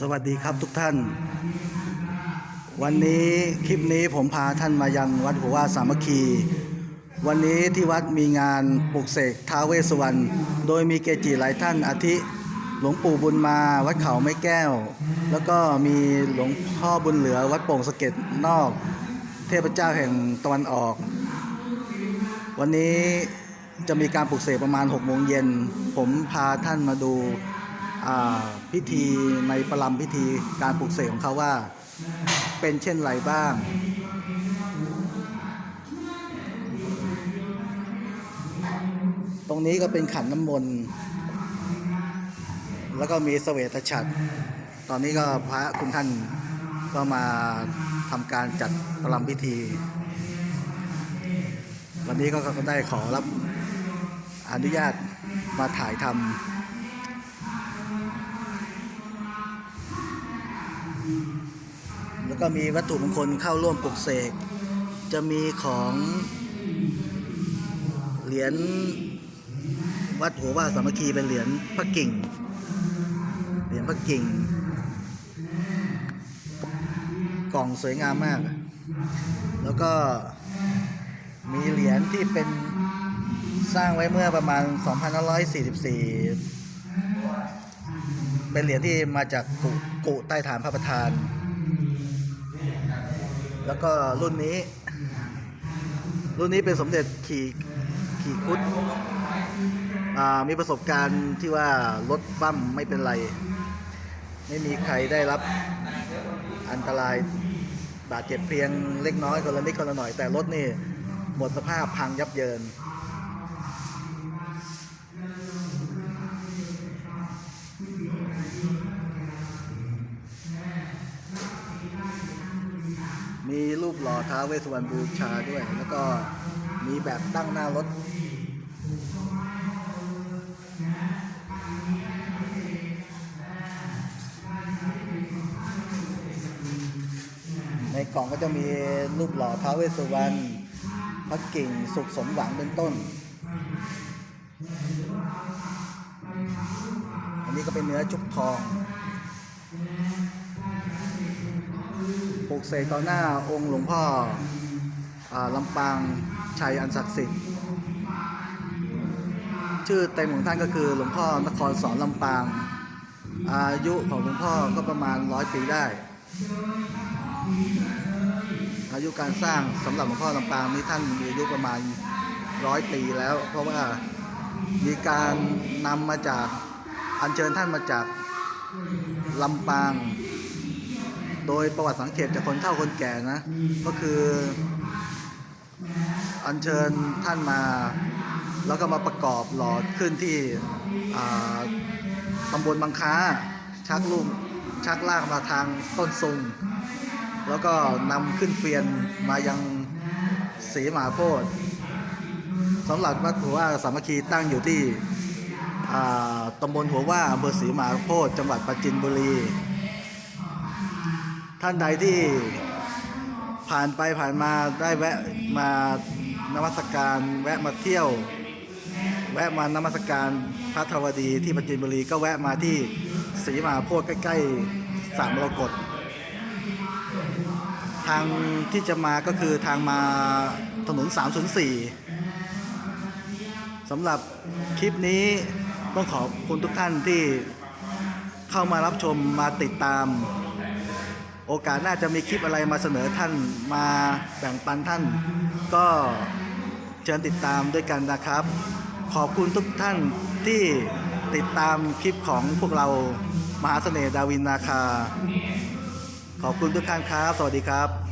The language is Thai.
สวัสดีครับทุกท่าน วันนี้คลิปนี้ผมพาท่านมายังวัดหัวว่าสามัคคี วันนี้ที่วัดมีงานปลุกเสกท้าเวสวรรณโดยมีเกจิหลายท่านอาทิหลวงปู่บุญมาวัดเขาไม้แก้ว แล้วก็มีหลวงพ่อบุญเหลือวัดโป่งสะเก็ดนอก เทพเจ้าแห่งตะวันออก วันนี้จะมีการปลุกเสกประมาณ6โมงเย็นผมพาท่านมาดู พิธีในประลัมพิธีการปลุกเสกของเขาว่า เป็นเช่นไรบ้าง ตรงนี้ก็เป็นขันน้ำมนต์ แล้วก็มีเสวตฉัตรตอนนี้ก็พระคุณท่านก็มาทำการจัดประลัมพิธี วันนี้ก็ก็ได้ขอรับอนุญาตมาถ่ายทำ แล้วก็มีวัตถุมงคลเข้าร่วมปลุกเสก จะมีของเหรียญวัดหัวว่าสามัคคีเป็นเหรียญพระกิ่ง เหรียญพระกิ่ง กล่องสวยงามมาก แล้วก็มีเหรียญที่เป็นสร้างไว้เมื่อประมาณ 2544 เป็นเหรียญที่มาจากกุกุใต้ฐานพระประธาน แล้วก็รุ่นนี้ รุ่นนี้เป็นสมเด็จขี่ขี่คุดมีประสบการณ์ที่ว่ารถบั้มไม่เป็นไร ไม่มีใครได้รับอันตรายบาดเจ็บเพียงเล็กน้อยคนละนิดคนละหน่อยแต่รถนี่หมดสภาพพังยับเยิน รูปหล่อท้าเวสสวรรณบูชาด้วย แล้วก็มีแบบตั้งหน้ารถ ในกล่องก็จะมีรูปหล่อท้าเวสสุวรรณพระกิ่งสุขสมหวังเป็นต้น อันนี้ก็เป็นเนื้อจุกทอง ปลูกเสกต่อหน้าองค์หลวงพ่ออลำปางชัยอันศักดิ์สิทธิ์ชื่อเต็มของท่านก็คือหลวงพ่อนครสอนลำปาง อายุของหลวงพ่อก็ประมาณร้อยปีได้ อายุการสร้างสำหรับหลวงพ่อลำปางนี้ท่านมีอายุประมาณร้อยปีแล้ว เพราะว่ามีการนำมาจากอัญเชิญท่านมาจากลำปาง โดยประวัติสังเกตจากคนเฒ่าคนแก่นะ ก็คืออัญเชิญท่านมา แล้วก็มาประกอบหล่อขึ้นที่ตำบลบางค้า ชักลูกชักลากมาทางต้นซุง แล้วก็นำขึ้นเฟียนมายังศรีมหาโพธิสำหรับวัดหัวว่าสามัคคีตั้งอยู่ที่ตำบลหัวว่าอำเภอศรีมหาโพธิจังหวัดปราจินบุรี ท่านใดที่ผ่านไปผ่านมาได้แวะมานมัสการ แวะมาเที่ยว แวะมานมัสการพระธวดีที่ปราจินบุรีก็แวะมาที่ศรีมหาโพธิใกล้ๆสามมรกตทางที่จะมาก็คือทางมาถนน 304สำหรับคลิปนี้ต้องขอบคุณทุกท่านที่เข้ามารับชมมาติดตาม โอกาสน่าจะมีคลิปอะไรมาเสนอท่านมาแบ่งปันท่าน ก็เชิญติดตามด้วยกันนะครับ ขอบคุณทุกท่านที่ติดตามคลิปของพวกเรามหาเสน่ห์ดาวินนาคา ขอบคุณทุกท่านครับ สวัสดีครับ